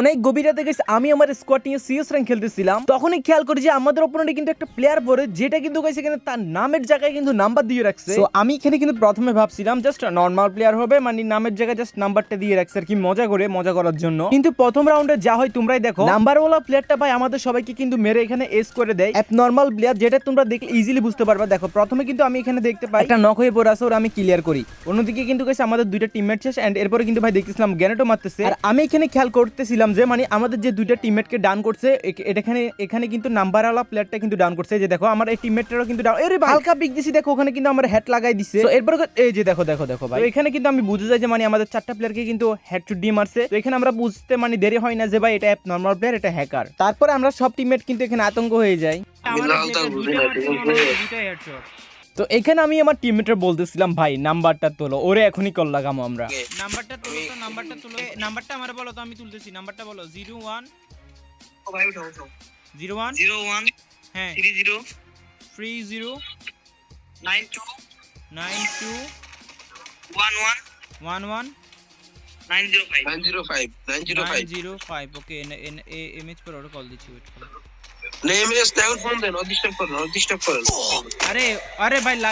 অনেক গভীর গেছে আমি আমার স্কোয়াড নিয়ে সিএস র্যাঙ্ক খেলতেছিলাম। তখনই খেয়াল করি যে আমাদের ওপরে কিন্তু একটা প্লেয়ার পরে যেটা কিন্তু গেছে এখানে তার নামের জায়গায় কিন্তু নাম্বার দিয়ে রাখছে। তো আমি এখানে কিন্তু প্রথমে ভাবছিলাম, জাস্ট নর্মাল প্লেয়ার হবে মানে নামের জায়গায় জাস্ট নাম্বারটা দিয়ে রাখছে আর কি, মজা করে, মজা করার জন্য। কিন্তু প্রথম রাউন্ডে যা হয় তোমরাই দেখো নাম্বারওয়ালা প্লেয়ারটা ভাই আমাদের সবাইকে কিন্তু মেরে এখানে এস করে দেয়। অ্যাপ নর্মাল প্লেয়ার যেটা তোমরা দেখলে ইজিলি বুঝতে পারবে। দেখো, প্রথমে কিন্তু আমি এখানে দেখতে পাই, একটা নক হয়ে পড়ে আছে, ওর আমি ক্লিয়ার করি। অন্যদিকে কিন্তু গেছে আমাদের দুইটা টিমমেট শেষ এন্ড এরপরে কিন্তু ভাই দেখতেছিলাম, গ্যানেটও মারতেছে। আর আমি এখানে খেয়াল করতেছিলাম যে মানে আমাদের যে দুইটা টিমমেটকে ডান করছে এখানে এখানে কিন্তু নাম্বারওয়ালা প্লেয়ারটা কিন্তু ডান করছে। এই যে দেখো আমার এই টিমমেটটারও কিন্তু ডাউন এর হালকা পিক দিছি দেখো ওখানে কিন্তু আমার হেড লাগাই দিছে। তো এরপরে এই যে দেখো দেখো দেখো ভাই। তো এখানে কিন্তু আমি বুঝে যাই যে মানে আমাদের চারটা প্লেয়ারকে কিন্তু হেড টু ডি মারছে। তো এখানে আমরা বুঝতে মানে দেরি হয় না যে ভাই এটা অ্যাপ নর্মাল প্লেয়ার এটা হ্যাকার তারপরে আমরা সব টিমমেট কিন্তু এখানে আতঙ্ক হয়ে যাই। তো এখানে আমি আমার টিমমেটের বলতেছিলাম ভাই নাম্বারটা তোলো। ওরে এখনই কল লাগামো আমরা। নাম্বারটা তুলো তো নাম্বারটা তুলো। এ, নাম্বারটা আমার বলো তো আমি তুলতেছি। নাম্বারটা বলো জিরো ওয়ান ভাই উঠাও উঠাও। জিরো ওয়ান জিরো ওয়ান হ্যাঁ। Three zero three zero nine two nine two one one one one nine zero five. Nine zero five nine zero five. Zero five. Okay MH পর ওটা call দিচ্ছি wait করো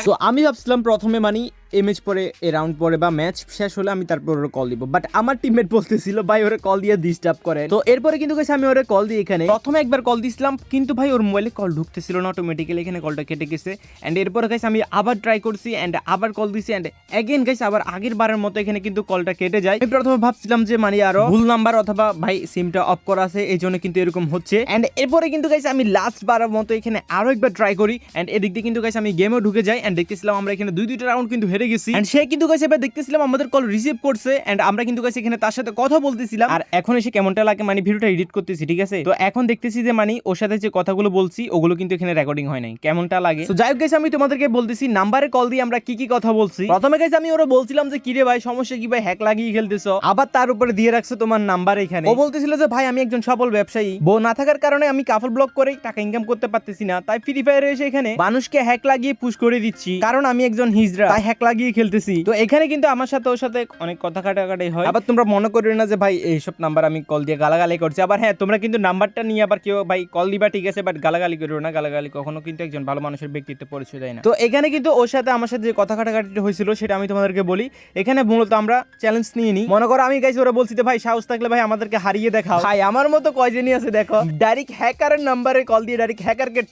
তো আমি ভাবছিলাম প্রথমে মানে এমএচ পরে, এ রাউন্ড পরে বা ম্যাচ শেষ হলে আমি তারপর ওরে কল দিব। বাট আমার টিমমেট বলতেছিল, ভাই, ওরে কল দিয়ে ডিস্টার্ব করে তো এরপরে কিন্তু গেছে আমি ওরে কল দিই এখানে। প্রথমে একবার কল দিছিলাম, কিন্তু ভাই, ওর মোবাইলে কল ঢুকতেছিল না অটোমেটিক্যালি এখানে কলটা কেটে গেছে। এন্ড এরপরে গেছে আমি আবার ট্রাই করছি এন্ড আবার কল দিছি এন্ড অ্যাগেন গেছে আবার আগের বারের মতো এখানে কিন্তু কলটা কেটে যায়। আমি প্রথমে ভাবছিলাম যে মানে আরও ভুল নাম্বার অথবা, ভাই সিমটা অফ করা আছে, এই জন্য কিন্তু এরকম হচ্ছে। এন্ড এরপরে কিন্তু গাইছে আমি লাস্ট বারের মতো এখানে আরও একবার ট্রাই করি। এন্ড এদিক দিয়ে কিন্তু গাইছে আমি গেমেও ঢুকে যাই। এন্ড দেখতেছিলাম আমরা এখানে দুই, দুইটা রাউন্ড কিন্তু হেরে গেছি। এন্ড সে কিন্তু গাইছে এবার দেখতেছিলাম আমাদের কল রিসিভ করছে এন্ড আমরা কিন্তু গাইছে এখানে তার সাথে কথা বলতেছিলাম। আর এখন এসে কেমনটা লাগে মানে ভিডিওটা এডিট করতেছি ঠিক আছে? তো এখন দেখতেছি যে মানে ওর সাথে যে কথাগুলো বলছি ওগুলো কিন্তু এখানে রেকর্ডিং হয় নাই। কেমনটা লাগে? তো যাই হোক গাইছে আমি তোমাদেরকে বলতেছি নাম্বারে কল দিয়ে আমরা কি কি কথা বলছি। প্রথমে গাইছে আমি ওরা বলছিলাম যে কিরে ভাই সমস্যা কি ভাই? হ্যাক লাগিয়ে খেলতেছো? আবার তার উপরে দিয়ে রাখছো তোমার নাম্বার এখানে। ও বলতেছিল যে ভাই আমি একজন সফল ব্যবসায়ী। বউ না থাকার কারণে আমি কাফল ব্লক করে টাকা ইনকাম করতে পারতেছি না। তাই ফ্রি ফায়ারে এসে এখানে মানুষকে হ্যাক লাগিয়ে পুশ করে দিচ্ছি। কারণ আমি একজন হিজরা তাই হ্যাক লাগিয়ে খেলতেছি। তো এখানে কিন্তু আমার সাথে ওর সাথে অনেক কথা কাটাকাটি হয়। আবার তোমরা মনে করবে না যে ভাই এইসব নাম্বার আমি কল দিয়ে গালাগালি করছি। আবার হ্যাঁ তোমরা কিন্তু নাম্বারটা নিয়ে আবার কেউ ভাই কল দিবা ঠিক আছে বাট গালাগালি করো না। গালাগালি কখনো কিন্তু একজন ভালো মানুষের ব্যক্তিত্ব পরিচয় দেয় না। তো এখানে কিন্তু ওর সাথে আমার সাথে যে কথা কাটাকাটি হয়েছিল সেটা আমি তোমাদেরকে বলি। এখানে মূলত আমরা চ্যালেঞ্জ নিয়ে নিই। মনে করো আমি গাইছি ওরা বলছি যে ভাই সাহস থাকলে ভাই আমাদেরকে হারিয়ে দেখাও। ভাই আমার মতো কয়জনই আছে দেখো। ডাইরেক্ট হ্যাকারের নাম্বারে কল দিয়ে ডাইরেক্ট হ্যাকারকে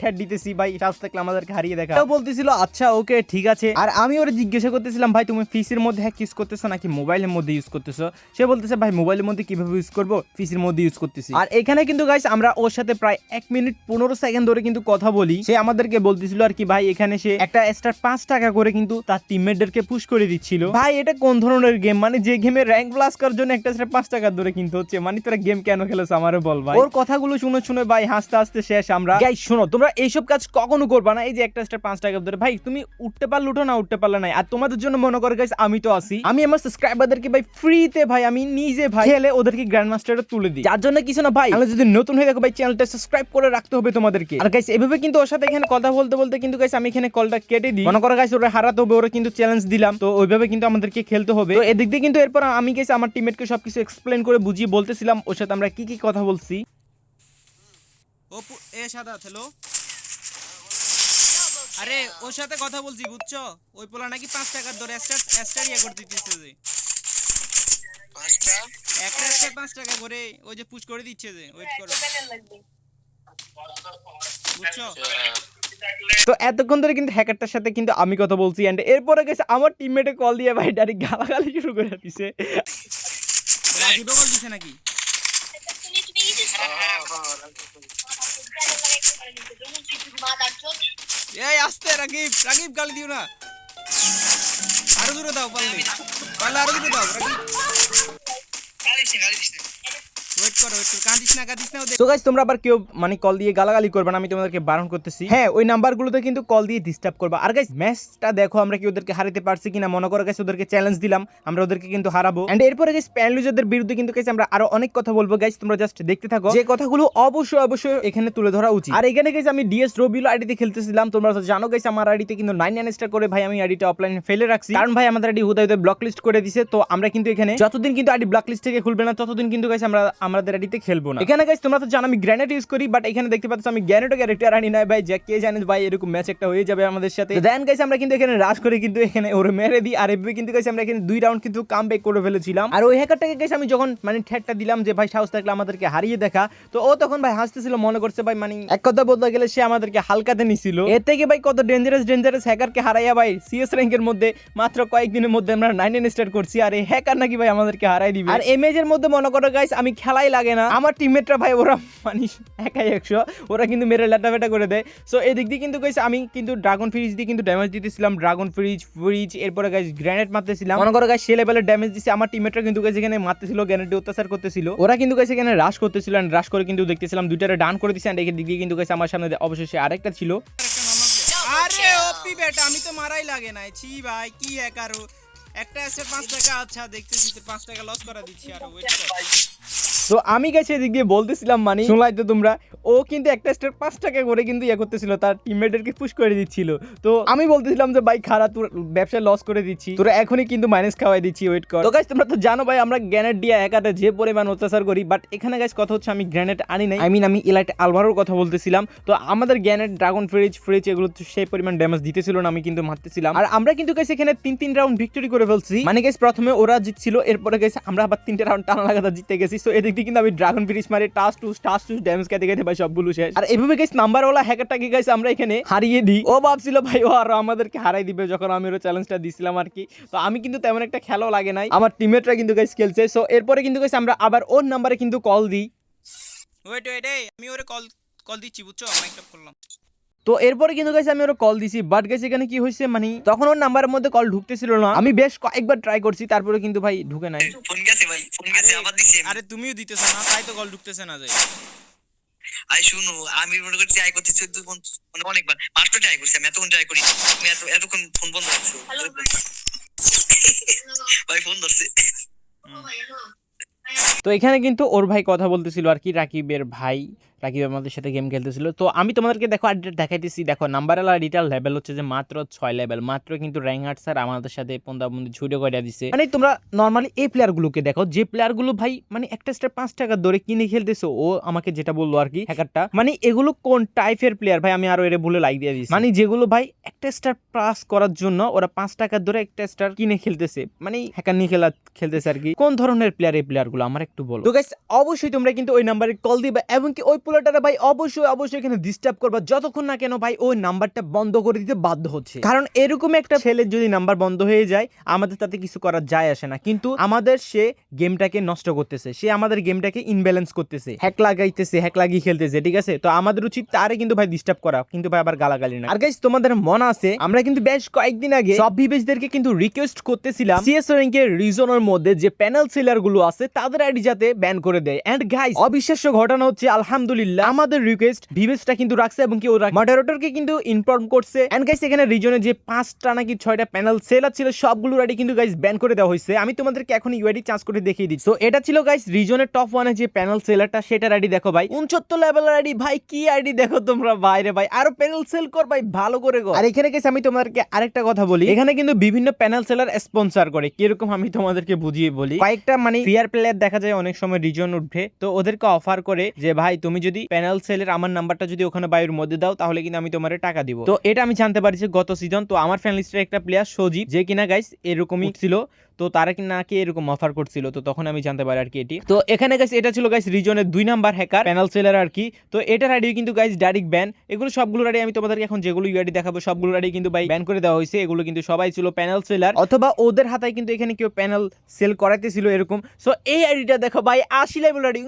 ঠেট দিতেছি ভাই সাহস থাকলে আমাদেরকে হারিয়ে দেখা ও বলতেছিল আচ্ছা ওকে ঠিক আছে। আর আমি ওরা জিজ্ঞাসা করতেছিলাম ভাই তুমি ফিসের মধ্যে হ্যাক ইউজ করতেছো নাকি মোবাইলের মধ্যে ইউজ করতেছো? সে বলতেছে ভাই মোবাইলের মধ্যে কীভাবে ইউজ করব? ফিসের মধ্যে ইউজ করতেছি। আর এখানে কিন্তু গাইস আমরা ওর সাথে প্রায় এক মিনিট পনেরো সেকেন্ড ধরে কিন্তু কথা বলি। সে আমাদেরকে বলতেছিল আর কি ভাই এখানে সে একটা স্টার পাঁচ টাকা করে কিন্তু তার টিমমেটদেরকে পুশ করে দিচ্ছিল। ভাই এটা কোন ধরনের গেম মানে যে গেমে র্যাঙ্ক প্লাস করার জন্য একটা স্টার পাঁচ টাকা ধরে কিন্তু হচ্ছে মানে তোরা গেম কেন খেলেছো আমারও বল ভাই? ওর কথাগুলো শুনে শুনে ভাই হাসতে হাসতে শেষ আমরা। গাইস শোনো তোমরা এইসব কাজ কখনো করবা না। এই যে একটা স্টার পাঁচ টাকা ধরে ভাই তুমি উঠতে পারলে উঠো না উঠতে পারলে নাই। আর তোমাদের জন্য মনে করে গাইস আমি তো আছি। আমি আমার সাবস্ক্রাইবারদেরকে ভাই ফ্রিতে ভাই, আমি নিজে ভাই খেলে ওদেরকে গ্র্যান্ড মাস্টারে তুলে দিই। যার জন্য কিছু না ভাই তাহলে যদি নতুন হয়ে থাকো ভাই চ্যানেলটা সাবস্ক্রাইব করে রাখতে হবে তোমাদেরকে। আর গাইস এভাবে কিন্তু ওর সাথে এখানে কথা বলতে বলতে কিন্তু গাইস আমি এখানে কলটা কেটে দিই। মনে করো গাইস ওরা হারাতে হবে, ওরা কিন্তু চ্যালেঞ্জ দিলাম। তো ওইভাবে কিন্তু আমাদেরকে খেলতে হবে। তো এদিক দিয়ে কিন্তু এরপর আমি গাইস আমার টিমমেটকে সবকিছু এক্সপ্লেন করে বুঝিয়ে বলতেছিলাম, ওর সাথে আমরা কি কি কথা বলছি। ও এ সাদা হ্যালো আরে ওর সাথে কথা বলছি বুঝছ? ওই পোলা নাকি পাঁচ টাকার ধরে এক্সট্রা ইয়ে করে দিতেছে যে। একটা পাঁচ টাকা করে ওই যে পুশ করে দিচ্ছে যে ওয়েট করো। বুঝছ? তো এতক্ষণ ধরে কিন্তু হ্যাকারটার সাথে কিন্তু আমি কথা বলছি এন্ড এরপরে গেছে আমার টিমমেটে কল দিয়ে ভাই ডাইরেক্ট গালাগালি শুরু করে দিছে। রাজীবও বল দিছে নাকি? হ্যাঁ হ্যাঁ এই, আস্তে রাগিব রাগিব গালি দিও না। আরও দূরে দাও পারলে। পারলে আরও দূরে দাও রাগিব গাড়ি সে গাড়ি সে ওয়েট ওয়েট তোমরা আবার কেউ মানে কল দিয়ে গালাগালি করবে না, আমি তোমাদেরকে বারণ করতেছি। হ্যাঁ ওই নাম্বারগুলোতে কিন্তু কল দিয়ে ডিস্টার্ব করবা। আর ম্যাচটা দেখো, আমরা কি ওদেরকে হারাতে পারছি কিনা, মনে করো ওদেরকে চ্যালেঞ্জ দিলাম, আমরা ওদেরকে কিন্তু হারাবো। এন্ড এরপরে বিরুদ্ধে কিন্তু আমরা আরও অনেক কথা বলব। তোমরা জাস্ট দেখতে থাকো। যে কথাগুলো অবশ্যই অবশ্যই এখানে তুলে ধরা উচিত। আর এখানে গাইস আমি ডিএস রবিউল আইডিতে খেলতেছিলাম। তোমরা জানো গাইস আমার আইডিতে কিন্তু নাইন নাইন স্টার করে ভাই, আমি আইডিটা অফলাইনে ফেলে রাখছি। কারণ ভাই, আমাদের আইডি হুদায় ব্লক লিস্ট করে দিছে। তো আমরা কিন্তু এখানে যতদিন কিন্তু আইডি ব্লক লিস্ট থেকে খুলবে না, ততদিন কিন্তু গাইস আমরা, আমাদের আইডিতে খেলব না। এখানে গাইস তোমরা তো জানো আমি গ্র্যানেড ইউজ করি বাট এখানে দেখতে পাচ্ছ আমি গ্র্যানেডও ক্যারেক্টার আনি নাই ভাই। যে কে জানে ভাই এরকম ম্যাচ একটা হয়ে যাবে আমাদের সাথে। দেন গাইস আমরা কিন্তু এখানে রাশ করে কিন্তু এখানে ওরে মেরে দিই। আর এভাবে কিন্তু গাইস আমরা এখানে দুই রাউন্ড কিন্তু কাম ব্যাক করে ফেলেছিলাম। আর ওই হ্যাকারটাকে গাইস আমি যখন মানে ঠেটটা দিলাম যে ভাই সাহস থাকলে আমাদেরকে হারিয়ে দেখা। তো ও তখন ভাই হাসতেছিল মনে করছে ভাই মানে এক কথা বলতে গেলে সে আমাদেরকে হালকাতে নিছিল। এর থেকে ভাই কত ডেঞ্জারাস ডেঞ্জারাস হ্যাকারকে হারাইয়া ভাই সিএস র্যাঙ্কের মধ্যে মাত্র কয়েকদিনের মধ্যে আমরা নাইন নাইন স্টার্ট করছি। আর এই হ্যাকার নাকি ভাই আমাদেরকে হারাই দিবে। আর এমএজ এর মধ্যে মনে করো গাইস আমি খেলাই লাগে না। আমার টিমমেটরা ভাই ওরা মানে একাই একশো। ওরা কিন্তু মেরে লেটা বেটা করে দেয়। সো এই দিক দিয়ে কিন্তু গাইস আমি কিন্তু ড্রাগন ফ্রিজ দিয়ে কিন্তু ড্যামেজ দিতেছিলাম। ড্রাগন ফ্রিজ ফ্রিজ এরপরে গাইস গ্রেনেড মারতেছিলাম। মনে করো গাইস সে লেভেলের ড্যামেজ দিছে। আমার টিমমেটরা কিন্তু গাইস এখানে মারতেছিল গ্রেনেড অত্যাচার করতেছিল। ওরা কিন্তু গাইস এখানে রাশ করতেছিল and রাশ করে কিন্তু দেখতেছিলাম দুইটারে ডান করে দিছে। এন্ড এই দিক দিয়ে কিন্তু গাইস আমার সামনে অবশেষে আরেকটা ছিল। আরে ওপি বেটা আমি তো মারাই লাগে নাই। ছি ভাই কি হ্যাকার একটা আছে পাঁচ টাকা আচ্ছা দেখতেছি তো পাঁচ টাকা লস করা দিচ্ছি আর ওয়েট কর। তো আমি গেছি এদিক দিয়ে বলতেছিলাম মানে। শুনলাই তো তোমরা। ও কিন্তু একটা স্টার পাঁচ টাকা করে কিন্তু ইয়ে করতেছিল তার টিমমেটদেরকে পুশ করে দিচ্ছিল। তো আমি বলতেছিলাম যে ভাই খারাপ তোর ব্যবসায় লস করে দিচ্ছি। তোরা এখনই কিন্তু মাইনাস খাওয়াই দিচ্ছি ওয়েট কর। তো গাইস তোমরা তো জানো ভাই আমরা গ্রেনেড দিয়ে একাতে যে পরিমাণ অত্যাচার করি বাট এখানে গাইস কথা হচ্ছে আমি গ্রেনেড আনি নাই। আই মিন আমি ইলাইট আলমারোর কথা বলতেছিলাম। তো আমাদের গ্রেনেড ড্রাগন ফ্রিজ ফ্রিজ এগুলো তো সেই পরিমাণ ড্যামেজ দিতেছিল না আমি কিন্তু মারতেছিলাম। আর আমরা কিন্তু গাইস এখানে তিন তিন রাউন্ড ভিক্টরি করে ফেলছি। মানে গাইস প্রথমে ওরা জিতছিল এরপরে গাইস আমরা আবার তিনটে রাউন্ড টানা লাগাতে জিতে গেছি। সো এদিক দিয়ে কিন্তু আমি ড্রাগন ব্রিজ মারি টাস টু টাস টু ড্যামেজ খেতে খেতে ভাই সবগুলো শেষ। আর এভাবে গাইস নাম্বার ওলা হ্যাকারটাকে গাইস আমরা এখানে হারিয়ে দিই? ও ভাবছিল ভাই, ও আর আমাদেরকে হারাই দিবে যখন আমি ওর চ্যালেঞ্জটা দিছিলাম আর কি। তো আমি কিন্তু তেমন একটা খেলাও লাগে নাই। আমার টিমমেটরা কিন্তু গাইস খেলছে। সো এরপরে কিন্তু গাইস আমরা আবার ওর নাম্বারে কিন্তু কল দিই। ওয়েট ওয়েট আমি ওরে কল কল দিচ্ছি, বুঝছ? মাইকটা করলাম। তো এরপরে কিন্তু গাইস আমি ওর কল দিছি বাট গাইস এখানে কি হয়েছে মানে তখন ওর নাম্বারের মধ্যে কল ঢুকতেছিল না। আমি বেশ কয়েকবার ট্রাই করছি তারপরে কিন্তু ভাই ঢুকে নাই। ফোন গেছে ভাই ফোন গেছে আবার দিছি। আরে তুমিও দিতেছো না তাই তো কল ঢুকতেছে না যাই আই শুনো আমি মনে করছি ট্রাই করতেছি চোদ্দ ফোন মানে অনেকবার পাঁচটা ট্রাই করছি আমি এতক্ষণ ট্রাই করি তুমি এত এতক্ষণ ফোন বন্ধ রাখছো। ভাই ফোন ধরছে। তো এখানে কিন্তু ওর ভাই কথা বলতেছিল আর কি রাকিবের ভাই। রাকিব আমাদের সাথে গেম খেলতেছিল। তো আমি তোমাদেরকে দেখো আইডিটা দেখাইতেছি, দেখো নাম্বার আলা আইডিটার লেভেল হচ্ছে যে মাত্র ছয় লেভেল মাত্র কিন্তু র্যাঙ্ক হার্ট স্যার আমাদের সাথে পন্দা বন্ধু ছুটে করে দিছে। মানে তোমরা নর্মালি এই প্লেয়ারগুলোকে দেখো, যে প্লেয়ারগুলো ভাই মানে একটা স্টার পাঁচ টাকা দরে কিনে খেলতেছে, ও আমাকে যেটা বলল আর কি হ্যাকারটা মানে এগুলো কোন টাইপের প্লেয়ার ভাই? আমি আরও এর ভুলে লাইক দিয়ে দিচ্ছি মানে যেগুলো ভাই একটা স্টার পাস করার জন্য ওরা পাঁচ টাকা ধরে একটা স্টার কিনে খেলতেছে মানে হ্যাকার নিয়ে খেলা, খেলতেছে আর কি। কোন ধরনের প্লেয়ার এই প্লেয়ারগুলো আমার একটু বলো। তো গাইস অবশ্যই তোমরা কিন্তু ওই নাম্বারে কল দিবা, এবং কি ওই প্লেয়ারটা ভাই অবশ্যই অবশ্যই এখানে ডিস্টার্ব করবা। যতক্ষণ না কেন ভাই ওই নাম্বারটা বন্ধ করে দিতে বাধ্য হচ্ছে। কারণ এরকম একটা ছেলের যদি নাম্বার বন্ধ হয়ে যায়, আমাদের তাতে কিছু করা যায় আসে না। কিন্তু আমাদের সে গেমটাকে নষ্ট করতেছে। সে আমাদের গেমটাকে ইনব্যালেন্স করতেছে। হ্যাক লাগাইতেছে হ্যাক লাগিয়ে খেলতেছে, ঠিক আছে? তো আমাদের উচিত তারে কিন্তু ভাই ডিস্টার্ব করা। কিন্তু ভাই আবার গালাগালি না। আর গাইস তোমাদের মনে আছে, আমরা কিন্তু বেশ কয়েকদিন আগে সব বিবেশদেরকে কিন্তু রিকোয়েস্ট করতেছিলাম সিএস র্যাঙ্কের রিজনের মধ্যে যে প্যানেল সেলারগুলো আছে, তাদের আইডি যাতে ব্যান করে দেয়। এন্ড গাইস অবিশ্বাস্য ঘটনা হচ্ছে, আলহামদুলিল্লাহ আমাদের রিকোয়েস্ট বিবেশটা কিন্তু রাখছে এবং কি ওরা মডারেটরকে কিন্তু ইনফর্ম করছে। এন্ড গাইস এখানে রিজনে যে পাঁচটা নাকি ছয়টা প্যানেল সেলার ছিল, সবগুলো আইডি কিন্তু গাইস ব্যান করে দেওয়া হয়েছে। আমি তোমাদেরকে এখন ইউআইডি চান্স করে দেখিয়ে দিচ্ছি। তো এটা ছিল গাইস রিজনের টপ ওয়ানে যে প্যানেল সেলারটা সেটার আইডি দেখো ভাই। উনচত্তর লেভেলের আইডি ভাই, কি আইডি দেখো তোমরা? বাইরে ভাই, আরও প্যানেল সেল কর ভাই, ভালো করে গো। আর এখানে গেছে আমি তোমাদেরকে আরেকটা কথা বলি। এখানে কিন্তু বিভিন্ন প্যানেল সেলার স্পন্সর করে। কীরকম আমি তোমাদেরকে বুঝিয়ে বলি। কয়েকটা মানে ফিয়ার প্লেয়ার দেখা যায় অনেক সময় রিজন উঠবে তো ওদেরকে অফার করে যে, ভাই, তুমি যদি প্যানেল সেলের আমার নাম্বারটা যদি ওখানে বায়ুর মধ্যে দাও, তাহলে কিন্তু আমি তোমার টাকা দিব। তো এটা আমি জানতে পারছি গত সিজন তো আমার ফ্যান লিস্টের একটা প্লেয়ার সজীব, যে কিনা গাইস এরকমই ছিল। তো তারা কি না নাকি এরকম অফার করছিল, তো তখন আমি জানতে পারি আর কি এটি। তো এখানে গাইস এটা ছিল গাইস রিজনের দুই নাম্বার হ্যাকার প্যানেল সেলার আর কি। তো এটার আইডি কিন্তু গাইস ডাইরেক্ট ব্যান এগুলো সবগুলো আইডি আমি তোমাদেরকে এখন যেগুলো ইউআইডি দেখাবো সবগুলো আইডি কিন্তু ভাই ব্যান করে দেওয়া হয়েছে। এগুলো কিন্তু সবাই ছিল প্যানেল সেলার অথবা ওদের হাতায় কিন্তু এখানে কেউ প্যানেল সেল করাইতেছিল এরকম। সো এই আইডিটা দেখো ভাই, আশি লেভেল আইডি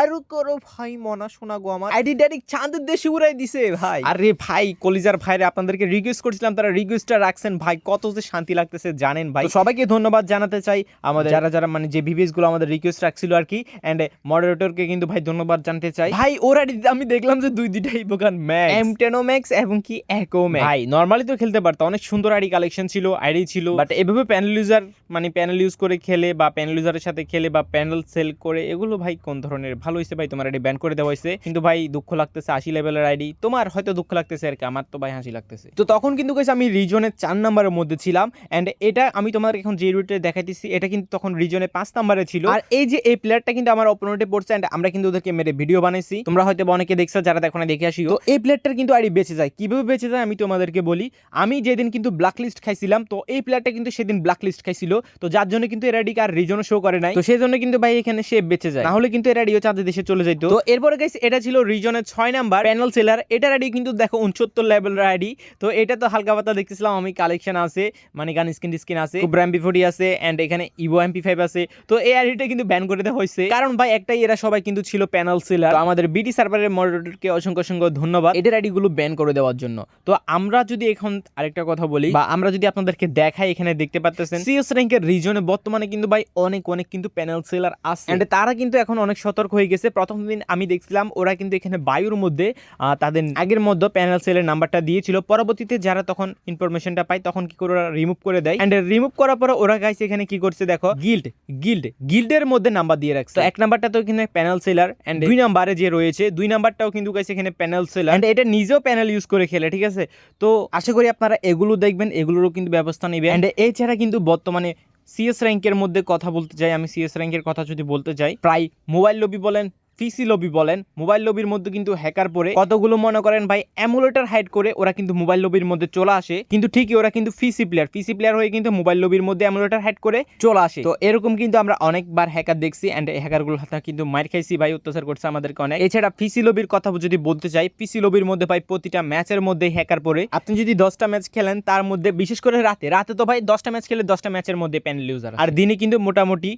আরও করো ভাই, মনা শোনা গো আমার। আইডি ডাইরেক্ট চাঁদের দেশে উড়াই দিছে ভাই। আরে ভাই, কলিজার ভাইরে, আপনাদেরকে রিকোয়েস্ট করছিলাম, তারা রিকোয়েস্টটা রাখছেন। ভাই, কত যে শান্তি লাগতেছে, জানেন ভাই। সবাইকে ধন্যবাদ। ধন্যবাদ জানাতে চাই। আমাদের যারা যারা মানে যে ভিভিএসগুলো আমাদের রিকোয়েস্ট রাখছিল আর কি এন্ড মডারেটরকে কিন্তু ভাই ধন্যবাদ জানাতে চাই। ভাই ওর আমি দেখলাম যে দুই দুইটা ইবোকান ম্যাক্স এম টেন ম্যাক্স এবং কি একো ম্যাক্স ভাই নরমালি তো খেলতে পারতো অনেক সুন্দর আইডি কালেকশন ছিল আইডি ছিল। বাট এভাবে প্যানেল ইউজার মানে প্যানেল ইউজ করে খেলে বা প্যানেল ইউজারের সাথে খেলে বা প্যানেল সেল করে এগুলো ভাই কোন ধরনের? ভালো হয়েছে ভাই তোমার আইডি ব্যান করে দেওয়া হয়েছে কিন্তু ভাই দুঃখ লাগতেছে আশি লেভেলের আইডি তোমার হয়তো দুঃখ লাগতেছে আর কি আমার তো ভাই হাসি লাগতেছে। তো তখন কিন্তু আমি রিজনের চার নাম্বারের মধ্যে ছিলাম এন্ড এটা আমি তোমাদের এখন যে রুটে দেখাইতেছি এটা কিন্তু তখন রিজনে পাঁচ নাম্বারে ছিল। আর এই যে এই প্লেয়ারটা কিন্তু আমার অপোনেন্টে পড়ছে এন্ড আমরা কিন্তু ওদেরকে মেরে ভিডিও বানাইছি। তোমরা হয়তো অনেকে দেখছ যারা দেখো না দেখে আসিও। তো এই প্লেয়ারটার কিন্তু আইডি বেঁচে যায়। কীভাবে বেঁচে যায় আমি তোমাদেরকে বলি আমি যেদিন কিন্তু ব্ল্যাক লিস্ট খাইছিলাম তো এই প্লেয়ারটা কিন্তু সেদিন ব্ল্যাক লিস্ট খাইছিল। তো যার জন্য কিন্তু এর আইডি আর রিজনও শো করে নাই। তো সেই জন্য কিন্তু ভাই এখানে সে বেঁচে যায়। না হলে কিন্তু এর আইডিও চাঁদের দেশে চলে যেত তো এরপরে গাইস এটা ছিল রিজনের ছয় নাম্বার প্যানেল সেলার এটার আইডি কিন্তু দেখো উনসত্তর লেভেলের আইডি। তো এটা তো হালকা পাতা দেখতেছিলাম আমি কালেকশন আছে মানে গান স্কিন স্কিন আছে কুবরা এমপি ফোর্টি আছে এন্ড এখানে ইভো এমপি ফাইভ আছে। তো এই আইডিটা কিন্তু ব্যান করে দেওয়া হয়েছে। কারণ ভাই, একটাই এরা সবাই কিন্তু ছিল প্যানেল সেলার তো আমাদের বিডি সার্ভারের মডারেটরকে অসংখ্য অসংখ্য ধন্যবাদ। এটার আইডি গুলো ব্যান করে দেওয়ার জন্য। তো আমরা যদি এখন আরেকটা কথা বলি, বা আমরা যদি আপনাদেরকে দেখাই এখানে দেখতে পাচ্ছেন সিএস র্যাঙ্কের রিজনে বর্তমানে কিন্তু ভাই অনেক অনেক কিন্তু প্যানেল সেলার আছে। এন্ড তারা কিন্তু এখন অনেক সতর্ক হয়ে গেছে। প্রথম দিন আমি দেখছিলাম, ওরা কিন্তু এখানে বায়ুর মধ্যে তাদের আগের মধ্যে প্যানেল সেলের নাম্বারটা দিয়েছিল। পরবর্তীতে যারা তখন ইনফরমেশনটা পায়, তখন কি করে ওরা রিমুভ করে দেয়। এন্ড রিমুভ করার পরে ওরা গাইছে এখানে কি করছে দেখো? গিল্ড গিল্ড গিল্ডের মধ্যে নাম্বার দিয়ে রাখছে। এক নাম্বারটা তো এখানে প্যানেল সেলার এন্ড দুই নাম্বারে যে রয়েছে দুই নাম্বারটাও কিন্তু গাইছে এখানে প্যানেল সেলার এন্ড এটা নিজেও প্যানেল ইউজ করে খেলে ঠিক আছে? তো আশা করি আপনারা এগুলো দেখবেন এগুলোরও কিন্তু ব্যবস্থা নেবেন। এন্ড এছাড়া কিন্তু বর্তমানে সিএস র্যাঙ্কের মধ্যে কথা বলতে চাই আমি সিএস র্যাঙ্কের কথা যদি বলতে চাই প্রায় মোবাইল লবি বলেন পিসি লবি বলেন, মোবাইল লবির মধ্যে কিন্তু হ্যাকার পরে কতগুলো মনে করেন ভাই, অ্যামুলেটার হাইড করে ওরা কিন্তু মোবাইল লবির মধ্যে চলে আসে। কিন্তু ঠিকই ওরা কিন্তু পিসি প্লেয়ার। পিসি প্লেয়ার হয়ে কিন্তু মোবাইল লবির মধ্যে অ্যামুলেটার হাইড করে চলে আসে। তো এরকম কিন্তু আমরা অনেকবার হ্যাকার দেখছি অ্যান্ড এই হ্যাকারগুলো হাতে কিন্তু মার খাইছি ভাই, অত্যাচার করছে আমাদেরকে অনেক। এছাড়া পিসি লবির কথা যদি বলতে চাই পিসি লবির মধ্যে ভাই প্রতিটা ম্যাচের মধ্যে হ্যাকার পরে আপনি যদি দশটা ম্যাচ খেলেন, তার মধ্যে বিশেষ করে রাতে রাতে তো ভাই দশটা ম্যাচ খেলে দশটা ম্যাচের মধ্যে প্যানেল ইউজার আর দিনে কিন্তু মোটামুটি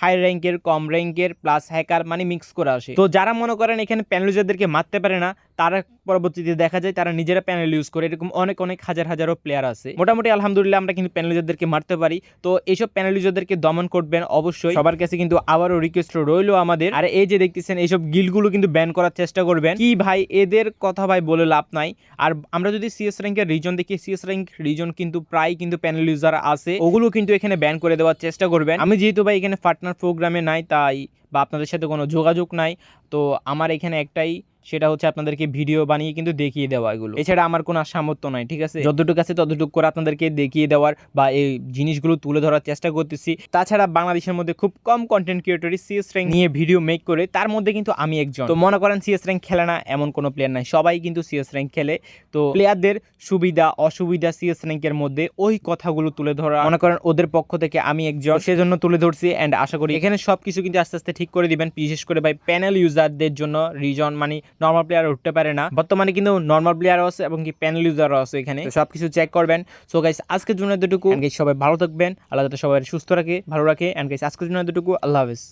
হাই র্যাঙ্কের কম র্যাঙ্কের প্লাস হ্যাকার মানে মিক্স করে আসে। তো যারা মনে করেন এখানে প্যানেল ইউজারদেরকে মারতে পারে না, তারা পরবর্তীতে দেখা যায় তারা নিজেরা প্যানেল ইউজ করে। এরকম অনেক অনেক হাজার হাজারো প্লেয়ার আছে। মোটামুটি আলহামদুলিল্লাহ আমরা কিন্তু প্যানেল ইউজারদেরকে মারতে পারি। তো এইসব প্যানেল ইউজারদেরকে দমন করবেন অবশ্যই। সবার কাছে কিন্তু আবারও রিকোয়েস্ট রইল আমাদের। আর এই যে দেখতেছেন, এইসব গিলগুলো কিন্তু ব্যান করার চেষ্টা করবেন। কি ভাই, এদের কথা ভাই বলে লাভ নাই। আর আমরা যদি সিএস র্যাঙ্কের রিজন দেখি সিএস র্যাঙ্ক রিজন কিন্তু প্রায় কিন্তু প্যানেল ইউজার আছে। ওগুলো কিন্তু এখানে ব্যান করে দেওয়ার চেষ্টা করবেন। আমি যেহেতু ভাই এখানে পার্টনার প্রোগ্রামে নাই তাই বা আপনাদের সাথে কোনো যোগাযোগ নাই তো আমার এখানে একটাই সেটা হচ্ছে আপনাদেরকে ভিডিও বানিয়ে কিন্তু দেখিয়ে দেওয়া এগুলো। এছাড়া আমার কোনো সামর্থ্য নাই, ঠিক আছে? যতটুকু আছে ততটুকু করে আপনাদেরকে দেখিয়ে দেওয়ার বা এই জিনিসগুলো তুলে ধরার চেষ্টা করতেছি। তাছাড়া বাংলাদেশের মধ্যে খুব কম কন্টেন্ট ক্রিয়েটরই সিএস র্যাঙ্ক নিয়ে ভিডিও মেক করে, তার মধ্যে কিন্তু আমি একজন। তো মনে করেন সিএস র্যাঙ্ক খেলে না, এমন কোনো প্লেয়ার নাই। সবাই কিন্তু সিএস র্যাঙ্ক খেলে। তো প্লেয়ারদের সুবিধা, অসুবিধা সিএস র্যাঙ্কের মধ্যে ওই কথাগুলো তুলে ধরা। মনে করেন ওদের পক্ষ থেকে আমি একজন। সেজন্য তুলে ধরছি অ্যান্ড আশা করি এখানে সবকিছু কিন্তু আস্তে আস্তে ঠিক করে দিবেন। বিশেষ করে ভাই প্যানেল ইউজারদের জন্য রিজন মানে নর্মাল প্লেয়ার উঠতে পারে না। বর্তমানে কিন্তু নর্মাল প্লেয়ারও আছে এবং কি প্যানেল ইউজারও আছে এখানে। তো সবকিছু চেক করবেন। সো গাইস আজকের জন্য And সবাই ভালো থাকবেন। আল্লাহ সবাই সুস্থ রাখে, ভালো রাখে। অ্যান্ড গাইস আজকের জন্য এতটুকু। আল্লাহ হাফেজ।